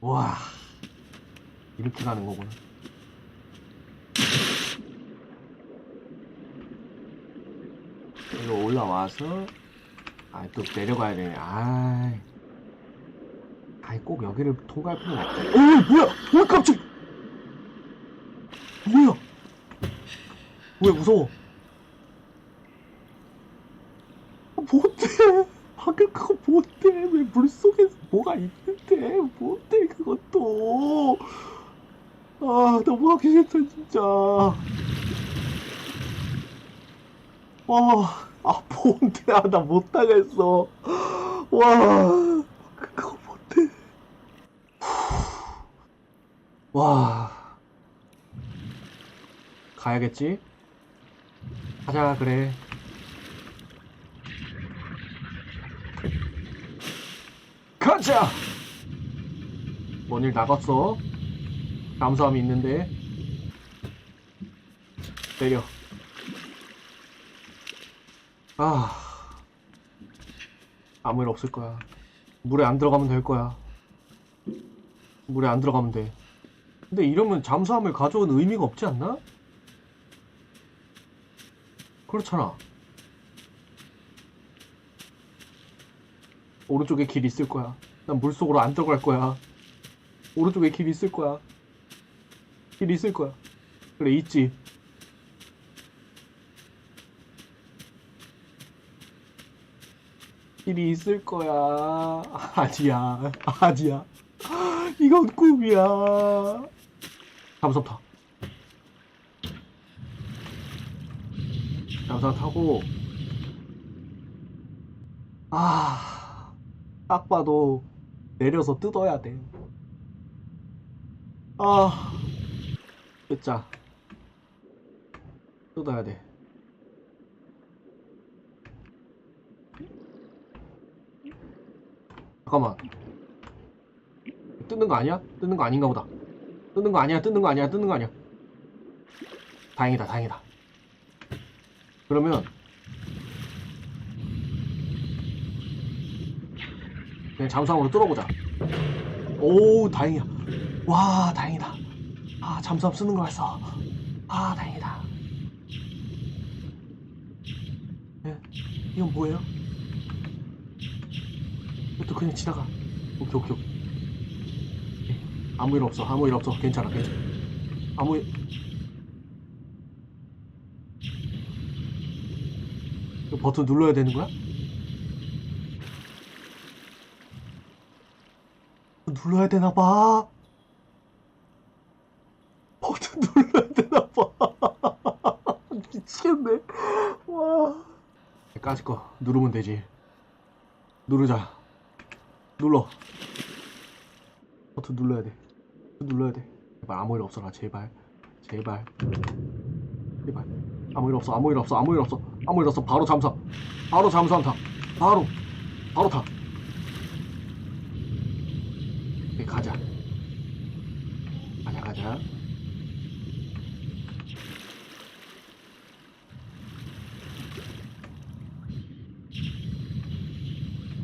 와 이렇게 가는 거구나. 이거 올라와서 아 또 내려가야 되네. 아, 아이 꼭 여기를 통과할 필요는 없지. 어 뭐야? 어 깜짝. 뭐야? 왜 무서워? 아, 뭔데? 방금 그거 뭔데? 왜 물속에서 뭐가 있는데? 뭔데 그것도? 아 너무 하기 싫다 진짜. 와, 아 뭔데? 아 나 못하겠어. 와, 그거 뭔데? 와, 가야겠지? 가자 그래. 가자! 뭔일 나갔어? 감사함이 있는데. 때려. 아. 아무 일 없을 거야. 물에 안 들어가면 될 거야. 물에 안 들어가면 돼. 근데 이러면 잠수함을 가져온 의미가 없지 않나? 그렇잖아 오른쪽에 길 있을 거야. 난 물속으로 안 들어갈 거야. 오른쪽에 길 있을 거야. 길 있을 거야. 그래, 있지. 길이 있을 거야. 아니야. 아니야. 이건 꿈이야. 잠수함 타. 잠수함 타고 아, 딱 봐도 내려서 뜯어야 돼. 아, 뜯자. 뜯어야 돼. 잠깐만. 뜯는 거 아니야? 뜯는 거 아닌가 보다. 뜯는 거 아니야, 뜯는 거 아니야, 뜯는 거 아니야. 다행이다, 다행이다. 그러면 그냥 잠수함으로 뚫어보자. 오, 다행이야. 와, 다행이다. 아, 잠수함 쓰는 거 봤어. 아, 다행이다. 예, 이건 뭐예요? 이것도 그냥 지나가. 오케이, 오케이, 오케이. 예, 아무 일 없어, 아무 일 없어. 괜찮아, 괜찮아. 아무 일. 버튼 눌러야 되는 거야? 눌러야 되나 봐. 버튼 눌러야 되나 봐. 미치겠네. 와. 까짓 거 누르면 되지. 누르자. 눌러. 버튼 눌러야 돼. 눌러야 돼. 제발 아무 일 없어라. 제발. 제발. 제발. 아무 일 없어. 아무 일 없어. 아무 일 없어. 아무 일 없어. 바로 잠수함. 바로 잠수함 타. 바로. 바로 타. 오케이, 가자. 가자, 가자.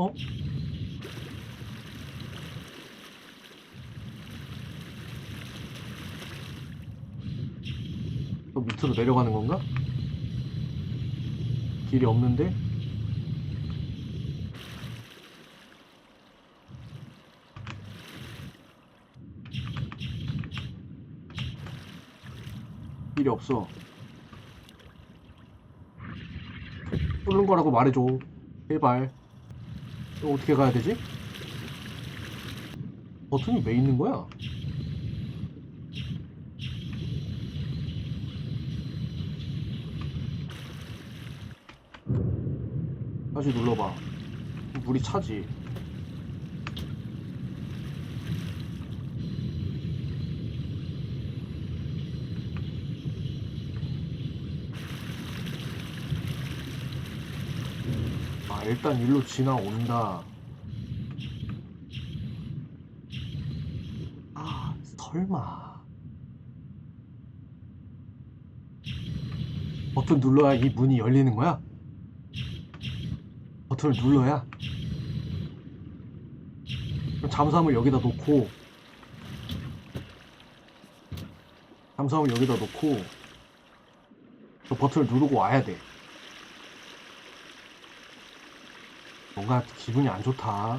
어? 또 밑으로 내려가는 건가? 길이 없는데? 길이 없어. 뚫는 거라고 말해줘. 제발. 어떻게 가야 되지? 버튼이 왜 있는 거야? 다시 눌러봐. 물이 차지. 일단 일로 지나온다 아 설마 버튼 눌러야 이 문이 열리는 거야? 버튼을 눌러야? 잠수함을 여기다 놓고 잠수함을 여기다 놓고 버튼을 누르고 와야 돼 뭔가 기분이 안 좋다.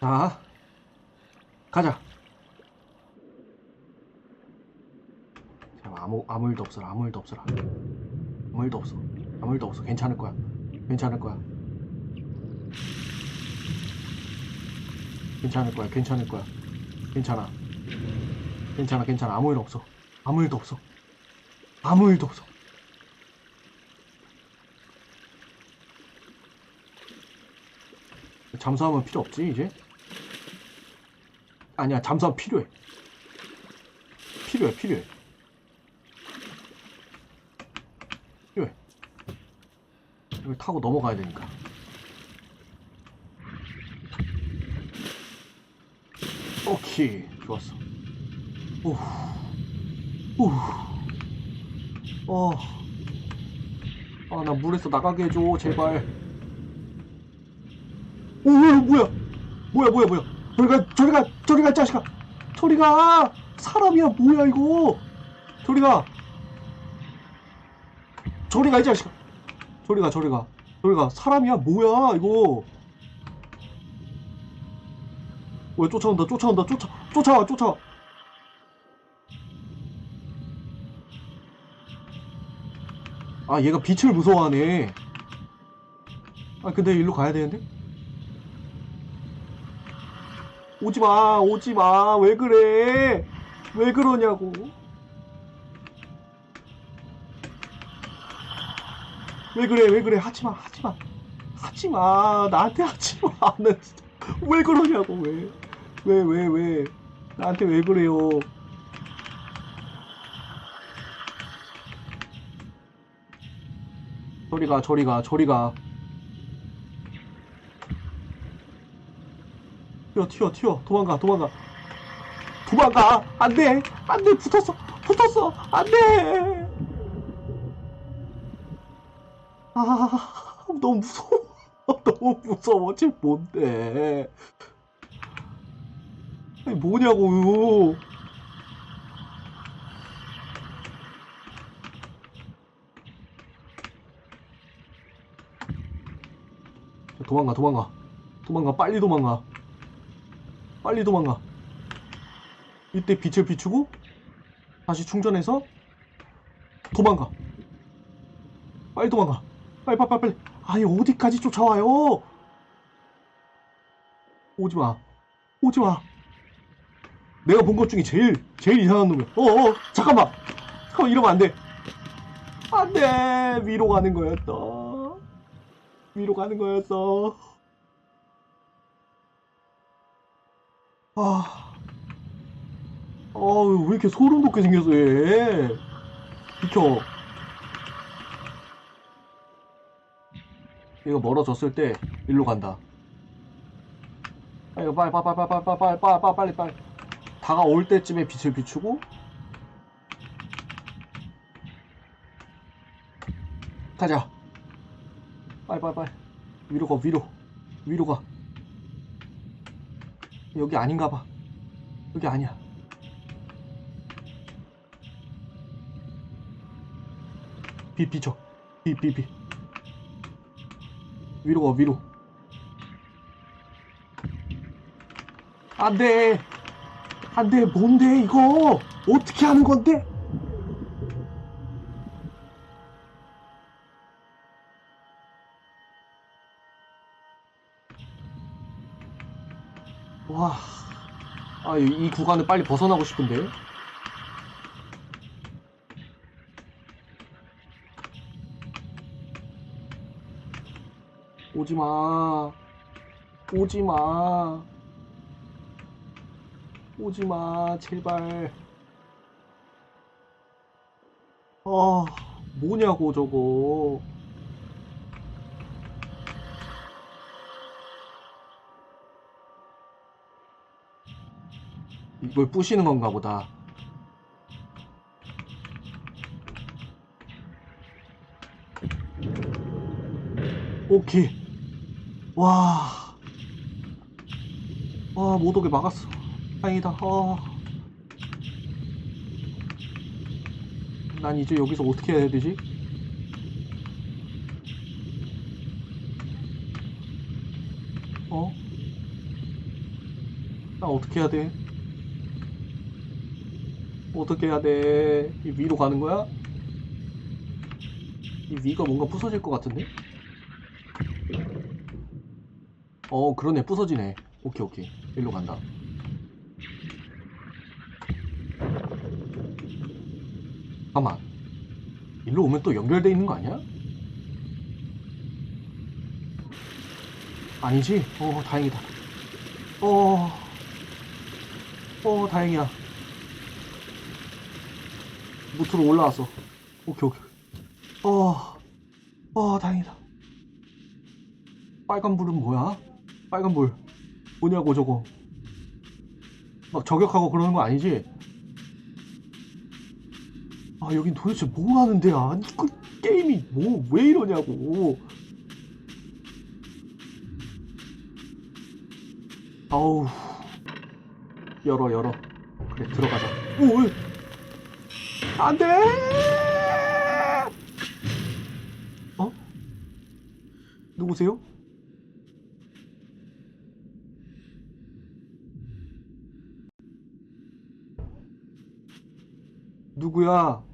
자, 가자. 자, 아무 아무 일도 없어라. 아무 일도 없어라. 아무 일도 없어. 아무 일도 없어. 괜찮을 거야. 괜찮을 거야. 괜찮을 거야. 괜찮을 거야. 괜찮아. 괜찮아. 괜찮아. 아무 일 없어. 아무 일도 없어. 아무 일도 없어. 잠수함은 필요 없지 이제? 아니야 잠수함 필요해. 필요해 필요해. 필요해. 이걸 타고 넘어가야 되니까. 오케이 좋았어. 오, 오, 어, 아 나 물에서 나가게 해줘 제발. 오 뭐야 뭐야? 뭐야 뭐야 저리 가 저리 가 저리가 이 자식아. 저리 가. 사람이야 뭐야 이거? 저리 가. 저리 가 이 자식아. 저리 가 저리 가. 저리 가. 사람이야 뭐야 이거? 왜 쫓아온다 쫓아온다 쫓아 쫓아와 쫓아와 아 얘가 빛을 무서워하네. 아 근데 일로 가야 되는데? 오지마 오지마. 왜 그래? 왜 그러냐고. 왜 그래 왜 그래? 하지마 하지마. 하지마. 나한테 하지마. 나 진짜 왜 그러냐고 왜. 왜 왜 왜. 나한테 왜 그래요 저리가 저리가 저리가. 튀어 튀어 튀어. 도망가 도망가. 도망가. 안돼. 안돼. 붙었어. 붙었어. 안돼. 아 너무 무서워. 너무 무서워. 지금 뭔데? 아니 뭐냐고요 도망가 도망가 도망가 빨리 도망가 빨리 도망가. 이때 빛을 비추고 다시 충전해서 도망가. 빨리 도망가. 빨리 빨리 빨리. 아니 어디까지 쫓아와요? 오지 마. 오지 마. 내가 본 것 중에 제일 제일 이상한 놈이야. 어어 잠깐만. 잠깐만 이러면 안 돼. 안 돼. 위로 가는 거였어. 위로 가는 거였어. 아, 어, 왜 이렇게 소름 돋게 생겼어, 얘. 비켜. 얘가 멀어졌을 때, 일로 간다. 빨리, 빨리, 빨리, 빨리, 빨리, 빨리, 빨리, 빨리, 빨리, 빨리. 다가올 때쯤에 빛을 비추고, 가자. 빨리, 빨리, 빨리. 위로 가, 위로. 위로 가. 여기 아닌가 봐. 여기 아니야. 빛, 빛, 빛. 위로 가, 위로. 안 돼. 안 돼. 뭔데, 이거? 어떻게 하는 건데? 와. 아, 이, 이 구간을 빨리 벗어나고 싶은데. 오지 마. 오지 마. 오지 마, 제발. 아, 뭐냐고, 저거. 이걸 부시는 건가 보다. 오케이. 와. 와, 못 오게 막았어. 다행이다. 어. 난 이제 여기서 어떻게 해야 되지? 어? 나 어떻게 해야 돼? 어떻게 해야 돼? 이 위로 가는 거야? 이 위가 뭔가 부서질 것 같은데? 어, 그러네. 부서지네. 오케이, 오케이. 일로 간다. 잠깐만. 일로 오면 또 연결돼 있는 거 아니야? 아니지? 어, 다행이다. 어, 어, 다행이야. 무트로 올라왔어. 오케이, 오케이. 어, 어, 다행이다. 빨간 불은 뭐야? 빨간 불. 뭐냐고, 저거. 막 저격하고 그러는 거 아니지? 아, 여긴 도대체 뭐 하는 데야? 아니, 그 게임이 뭐, 왜 이러냐고. 아우. 열어, 열어. 그래, 들어가자. 오, 왜? 안 돼! 어? 누구세요? 누구야?